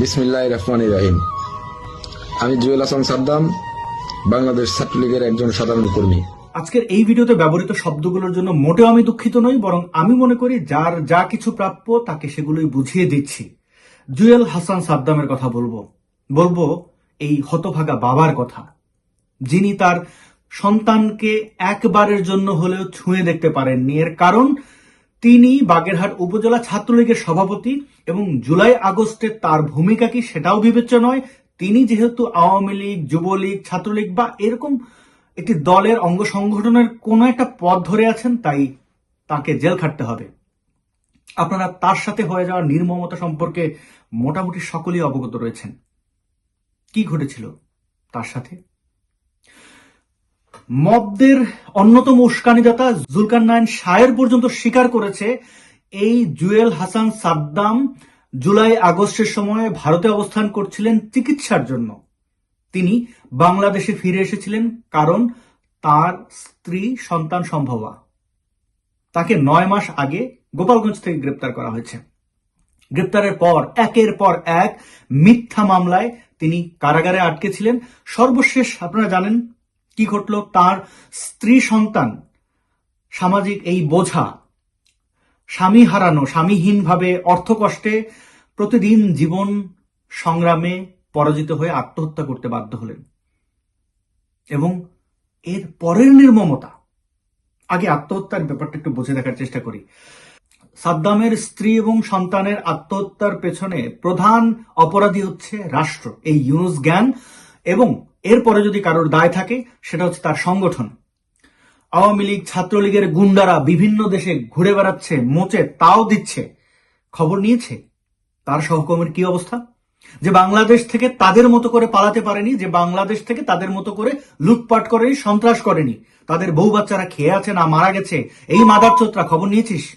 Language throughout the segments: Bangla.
বিসমিল্লাহ রহমান রাহিম। আমি জুয়েল হাসান সাদ্দাম, বাংলাদেশ ছাত্রলীগের একজন সাধারণ কর্মী। আজকের এই ভিডিওতে ব্যবহৃত শব্দগুলোর জন্য মোটেও আমি দুঃখিত নই, বরং আমি মনে করি যার যা কিছু প্রাপ্য তাকে সেগুলোই বুঝিয়ে দিচ্ছি। জুয়েল হাসান সাদ্দামের কথা বলব। বলব এই হতভাগা বাবার কথা। যিনি তার সন্তানকে একবারের জন্য হলেও ছুঁয়ে দেখতে পারেননি। এর কারণ তিনি বাগেরহাট উপজেলা ছাত্রলীগের সভাপতি এবং জুলাই আগস্টে তার ভূমিকা কি সেটাও বিবেচ্য নয়। তিনি যেহেতু আওয়ামী লীগ, যুবলীগ, ছাত্রলীগ বা এরকম একটি দলের অঙ্গ সংগঠনের কোনো একটা পথ ধরে আছেন, তাই তাকে জেল খাটতে হবে। আপনারা তার সাথে হয়ে যাওয়া নির্মমতা সম্পর্কে মোটামুটি সকলেই অবগত রয়েছেন। কি ঘটেছিল তার সাথে? মবদের অন্যতম উস্কানিদাতা জুলকার নায়ন শায়ের পর্যন্ত স্বীকার করেছে এই জুয়েল হাসান সাদ্দাম জুলাই আগস্টের সময় ভারতে অবস্থান করছিলেন চিকিৎসার জন্য। তিনি বাংলাদেশে ফিরে এসেছিলেন কারণ তার স্ত্রী সন্তান সম্ভবা। তাকে নয় মাস আগে গোপালগঞ্জ থেকে গ্রেপ্তার করা হয়েছে। গ্রেপ্তারের পর, একের পর এক মিথ্যা মামলায় তিনি কারাগারে আটকে ছিলেন। সর্বশেষ আপনারা জানেন কি ঘটল? তার স্ত্রী সন্তান, সামাজিক এই বোঝা, স্বামী হারানো, স্বামীহীনভাবে অর্থকষ্টে প্রতিদিন জীবন সংগ্রামে পরাজিত হয়ে আত্মহত্যা করতে বাধ্য হলেন। এবং এর পরের নির্মমতা, আগে আত্মহত্যার ব্যাপারটা একটু বুঝে দেখার চেষ্টা করি। সাদ্দামের স্ত্রী এবং সন্তানের আত্মহত্যার পেছনে প্রধান অপরাধী হচ্ছে রাষ্ট্র। এই ইউনুস জ্ঞান এবং এরপরে যদি কারোর দায় থাকে, সেটা হচ্ছে তার সংগঠন। আওয়ামী লীগ ছাত্রলীগের গুন্ডারা বিভিন্ন দেশে ঘুরে বেড়াচ্ছে, মোচে, তাও দিচ্ছে। খবর নিয়েছে? তার সহকর্মীর কি অবস্থা? যে বাংলাদেশ থেকে তাদের মতো করে পালাতে পারেনি, যে বাংলাদেশ থেকে তাদের মতো করে লুটপাট করেনি, সন্ত্রাস করেনি। তাদের বউ বাচ্চারা খেয়ে আছে না মারা গেছে? এই মাদার চোত্রা, খবর নিয়েছিস?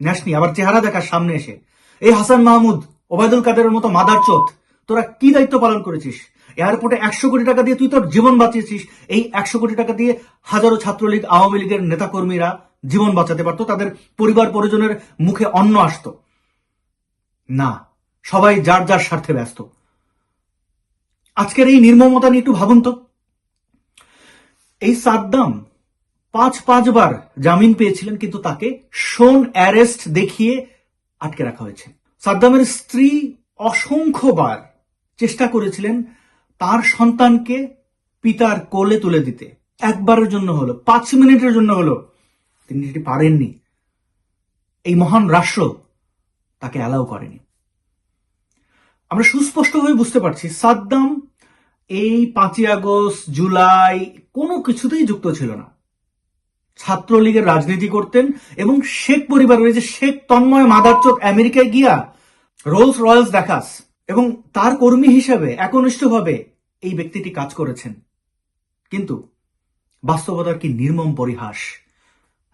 নেসনি আবার চেহারা দেখার সামনে এসে। এই হাসান মাহমুদ, ওবায়দুল কাদেরের মতো মাদার চোত, তোরা কি দায়িত্ব পালন করেছিস? এয়ারপোর্টে একশো কোটি টাকা দিয়ে তুই তোর জীবন বাঁচিয়েছিস। এই একশো কোটি টাকা দিয়ে হাজারো ছাত্রলীগ, আওয়ামী লীগের নেতাকর্মীরা জীবন বাঁচাতে পারতো, তাদের পরিবার পরিজনের মুখে অন্ন আসতো। না, সবাই যার যার স্বার্থে ব্যস্ত। আজকের এই নির্মমতা নিয়ে একটু ভাবুন তো। এই সাদ্দাম পাঁচ পাঁচবার জামিন পেয়েছিলেন, কিন্তু তাকে শোন অ্যারেস্ট দেখিয়ে আটকে রাখা হয়েছে। সাদ্দামের স্ত্রী অসংখ্যবার চেষ্টা করেছিলেন তার সন্তানকে পিতার কোলে তুলে দিতে। একবারের জন্য হলো, পাঁচ মিনিটের জন্য হলো। তিনি সেটি পারেননি। এই মহান রাষ্ট্র তাকে অ্যালাউ করেনি। আমরা সুস্পষ্টভাবে বুঝতে পারছি, সাদ্দাম এই পাঁচই আগস্ট, জুলাই কোনো কিছুতেই যুক্ত ছিল না। ছাত্রলীগের রাজনীতি করতেন এবং শেখ পরিবার রয়েছে, শেখ তন্ময় মাদারচোদ আমেরিকায় গিয়া রোলস রয়্যালস দেখাস এবং তার কর্মী হিসাবে একনিষ্ঠভাবে এই ব্যক্তিটি কাজ করেছেন। কিন্তু বাস্তবতার কি নির্মম পরিহাস?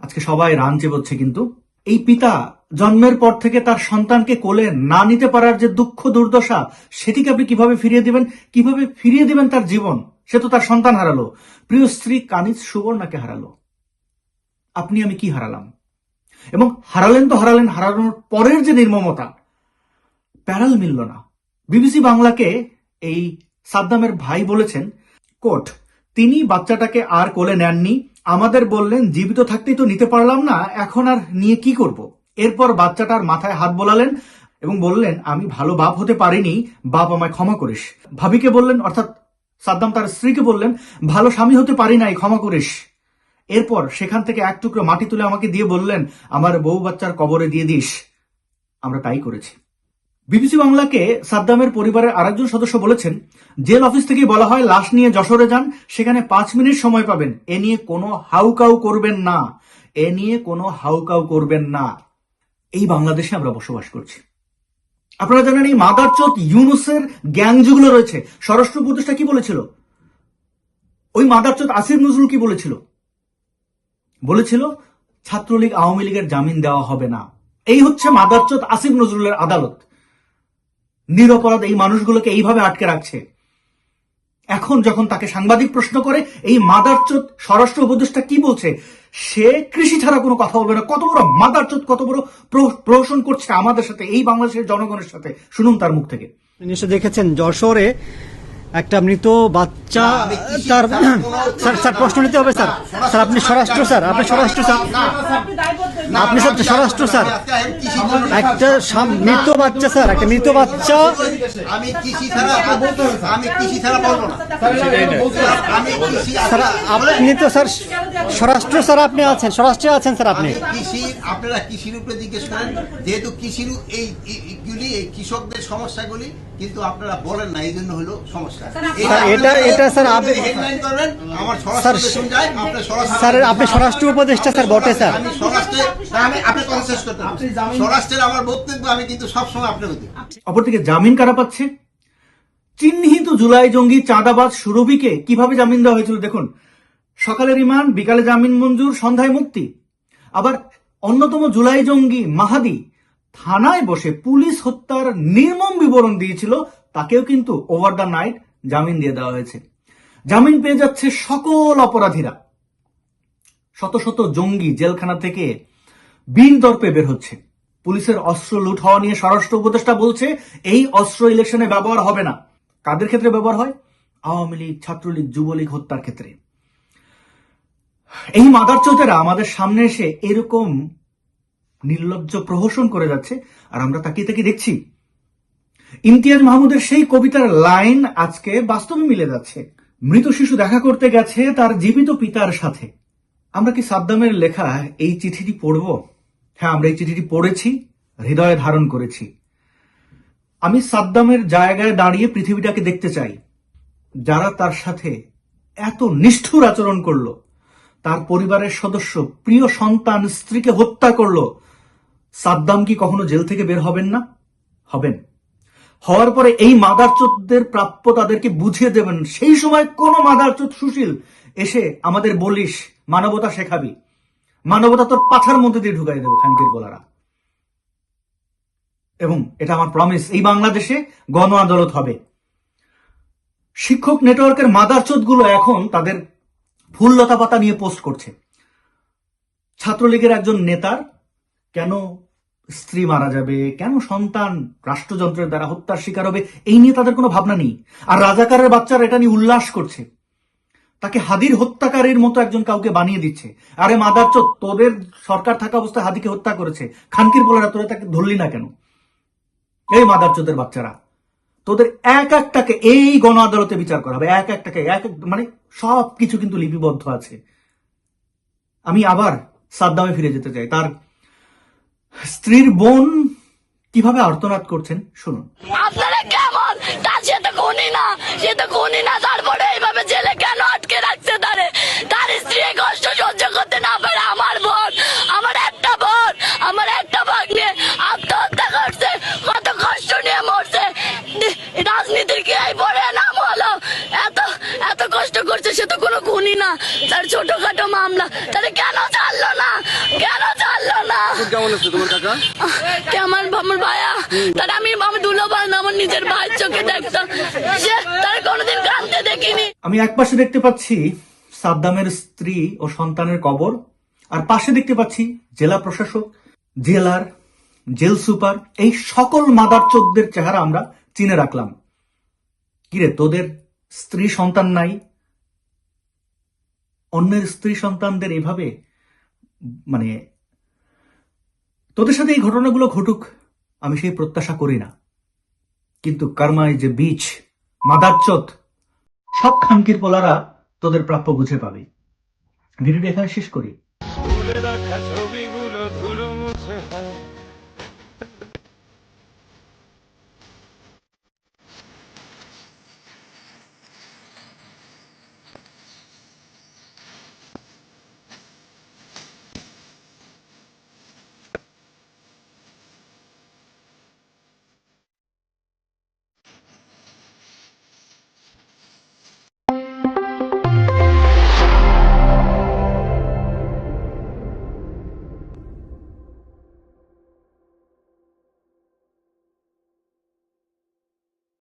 আজকে সবাই রান চেবোচ্ছে, কিন্তু এই পিতা জন্মের পর থেকে তার সন্তানকে কোলে না নিতে পারার যে দুঃখ দুর্দশা, সেটিকে আপনি কীভাবে ফিরিয়ে দিবেন? কীভাবে ফিরিয়ে দিবেন তার জীবন? সে তো তার সন্তান হারালো। প্রিয় স্ত্রী কানিজ সুবর্ণাকে হারালো। আপনি আমি কি হারালাম? এবং হারালেন তো হারালেন, হারানোর পরের যে নির্মমতা, প্যারাল মিলল না। বিবিসি বাংলাকে এই সাদ্দামের ভাই বলেছেন, কোট, তিনি বাচ্চাটাকে আর কোলে নেননি। আমাদের বললেন, জীবিত থাকতেই তো নিতে পারলাম না, এখন আর নিয়ে কি করব? এরপর বাচ্চাটার মাথায় হাত বোলালেন এবং বললেন, আমি ভালো বাপ হতে পারিনি, বাপ আমায় ক্ষমা করিস। ভাবিকে বললেন, অর্থাৎ সাদ্দাম তার স্ত্রীকে বললেন, ভালো স্বামী হতে পারি নাই, ক্ষমা করিস। এরপর সেখান থেকে এক টুকরো মাটি তুলে আমাকে দিয়ে বললেন, আমার বউ বাচ্চার কবরে দিয়ে দিস। আমরা তাই করেছি। বিবিসি বাংলাকে সাদ্দামের পরিবারের আরেকজন সদস্য বলেছেন, জেল অফিস থেকে বলা হয় লাশ নিয়ে যশোরে যান, সেখানে পাঁচ মিনিট সময় পাবেন। এ নিয়ে কোনো হাউকাউ করবেন না। এ নিয়ে কোনো হাউকাউ করবেন না। এই বাংলাদেশে আমরা বসবাস করছি। আপনারা জানেন এই মাদারচোদ ইউনুসের গ্যাং যেগুলো রয়েছে, স্বরাষ্ট্র উপদেষ্টা কি বলেছিল? ওই মাদারচোদ আসিফ নজরুল কি বলেছিল? বলেছিল, ছাত্রলীগ আওয়ামী লীগের জামিন দেওয়া হবে না। এই হচ্ছে মাদারচোদ আসিফ নজরুলের আদালত। নিরপরাধ এই মানুষগুলোকে এইভাবে আটকে রাখছে। এখন যখন তাকে সাংবাদিক প্রশ্ন করে, এই মাদারচোদ স্বরাষ্ট্র উপদেষ্টা কি বলছে? সে কৃষি ছাড়া কোনো কথা বলবে না। কত বড় মাদারচোদ কত বড় প্রহসন করছে আমাদের সাথে, এই বাংলাদেশের জনগণের সাথে। শুনুন তার মুখ থেকে। দেখেছেন যশোরে একটা মৃত বাচ্চা তার স্যার স্যার প্রশ্ন নিতে হবে স্যার। স্যার আপনি স্বরাষ্ট্র স্যার আপনি স্বরাষ্ট্র স্যার। আপনি স্যার স্বরাষ্ট্র স্যার। একটা মৃত বাচ্চা স্যার একটা মৃত বাচ্চা। আমি কৃষি ছাড়া আমি কৃষি ছাড়া বলব না। আমি কৃষি স্যার আপনি তো স্যার স্বরাষ্ট্র স্যার আপনি আছেন স্বরাষ্ট্রে আছেন স্যার আপনি। কৃষি আপনারা কৃষির উপরে জিজ্ঞেস করেন যেহেতু কৃষির এই এই- এইগুলি এই কৃষকদের সমস্যাগুলি কিন্তু আপনারা বলেন না এই জন্য হলো সমস্যা। এটা- এটা স্যার আবে- হেডলাইন করবেন আমার স্যার, স্বরাষ্ট্র দেশন যায় আপনার স্বরাষ্ট্র স্যার আপনি স্বরাষ্ট্র উপদেষ্টা স্যার বটে স্যার। আমি আমি আপনি কথা শেষ করতে স্বরাষ্ট্রের আমার বক্তব্য আমি কিন্তু সবসময় আপনার অপরদিকে জামিন কারা পাচ্ছে? চিহ্নিত জুলাই জঙ্গি চাঁদাবাজ সুরভিকে কীভাবে জামিন দেওয়া হয়েছিল? দেখুন সকালে রিমান্ড বিকালে জামিন মঞ্জুর সন্ধ্যায় মুক্তি। আবার অন্যতম জুলাই জঙ্গি মাহাদি থানায় বসে পুলিশ হত্যার নির্মম বিবরণ দিয়েছিল তাকেও কিন্তু ওভার দ্য নাইট জামিন দিয়ে দেওয়া হয়েছে। জামিন পেয়ে যাচ্ছে সকল অপরাধীরা। শত শত জঙ্গি জেলখানা থেকে বিন দর্পে বের হচ্ছে। পুলিশের অস্ত্র লুট হওয়া নিয়ে স্বরাষ্ট্র উপদেষ্টা বলছে, এই অস্ত্র ইলেকশনে ব্যবহার হবে না। কাদের ক্ষেত্রে ব্যবহার হয়? আওয়ামী লীগ, ছাত্রলীগ, যুবলীগ হত্যার ক্ষেত্রে। এই মাদার মাদারচোতেরা আমাদের সামনে এসে এরকম নির্লজ্জ প্রহসন করে যাচ্ছে, আর আমরা তাকিয়ে তাকিয়ে দেখছি ইমতিয়াজ মাহমুদের সেই কবিতার লাইন আজকে বাস্তবে মিলে যাচ্ছে। মৃত শিশু দেখা করতে গেছে তার জীবিত পিতার সাথে। আমরা কি সাদ্দামের লেখা এই চিঠিটি পড়ব? হ্যাঁ আমরা এই চিঠিটি পড়েছি, হৃদয়ে ধারণ করেছি। আমি সাদ্দামের জায়গায় দাঁড়িয়ে পৃথিবীটাকে দেখতে চাই। যারা তার সাথে এত নিষ্ঠুর আচরণ করল, তার পরিবারের সদস্য, প্রিয় সন্তান, স্ত্রীকে হত্যা করল, সাদ্দাম কি কখনো জেল থেকে বের হবেন না? হবেন। হওয়ার পরে এই মাদারচোদদের প্রাপ্য তাদেরকে বুঝিয়ে দেবেন। সেই সময় কোন মাদারচোদ সুশীল এসে আমাদের বলিস, মানবতা শেখাবি। মানবতা তোর পাছার মধ্যে দিয়ে ঢুকাই দেবো, খানকির গোলারা এবং এটা আমার প্রমিস এই বাংলাদেশে গণ আদালত হবে। শিক্ষক নেটওয়ার্কের মাদারচোদগুলো এখন তাদের ফুল লতা পাতা নিয়ে পোস্ট করছে। ছাত্রলীগের একজন নেতার কেন স্ত্রী মারা যাবে, কেন সন্তান রাষ্ট্রযন্ত্রের দ্বারা হত্যার শিকার হবে, এই নিয়ে তাদের কোনো ভাবনা নেই। আর রাজাকারের বাচ্চারা এটা নিয়ে উল্লাস করছে। তাকে হাদির হত্যাকারীর মতো একজন কাউকে বানিয়ে দিচ্ছে। আরে মাদারচোদ তোদের সরকার থাকা অবস্থায় হাদিকে হত্যা করেছে। খানকির বলারা তোরা তাকে ধরলি না কেন? এই মাদারচোদের বাচ্চারা, তোদের এক একটাকে এই গণ আদালতে বিচার করা হবে। এক একটাকে, এক এক মানে সব কিছু কিন্তু লিপিবদ্ধ আছে। আমি আবার সাদ্দামে ফিরে যেতে চাই। তার স্ত্রীর বোন কীভাবে আর্তনাদ করছেন? শুনুন। আপনারা কেমন? সে তো না। সে তো না, তারপরে এইভাবে জেলে কেন আটকে রাখছে তারে? তার স্ত্রী কষ্ট সহ্য করতে না পারে আমার বোন। আমার একটা বোন, আমার একটা ভাগ্নে। আত্মহত্যা করছে, কত কষ্ট নিয়ে মরছে। রাজনীতির কি এই পরে নাম হলো? এত এত কষ্ট করছে, সে তো কোনো খুনি না। তার ছোটখাটো মামলা তাহলে কেন ছাড়লো না? কেমন আছে তোমার কাকা? কে আমার আমার ভাইয়া? তার আমি আমি দুলো ভাই না আমার নিজের ভাইয়ের চোখে দেখতাম সে তার কোনোদিন কাঁদতে দেখিনি। আমি এক পাশে দেখতে পাচ্ছি সাদ্দামের স্ত্রী ও সন্তানের কবর আর পাশে দেখতে পাচ্ছি জেলা প্রশাসক জেলার জেল সুপার এই সকল মাদার চোদ্দের চেহারা আমরা চিনে রাখলাম। কিরে তোদের স্ত্রী সন্তান নাই? অন্যের স্ত্রী সন্তানদের এভাবে মানে তোদের সাথে এই ঘটনাগুলো ঘটুক, আমি সেই প্রত্যাশা করি না। কিন্তু কারমায় যে বীজ, মাদারচত, সব খামকির পোলারা তোদের প্রাপ্য বুঝে পাবে। ভিডিওটি এখানে শেষ করি।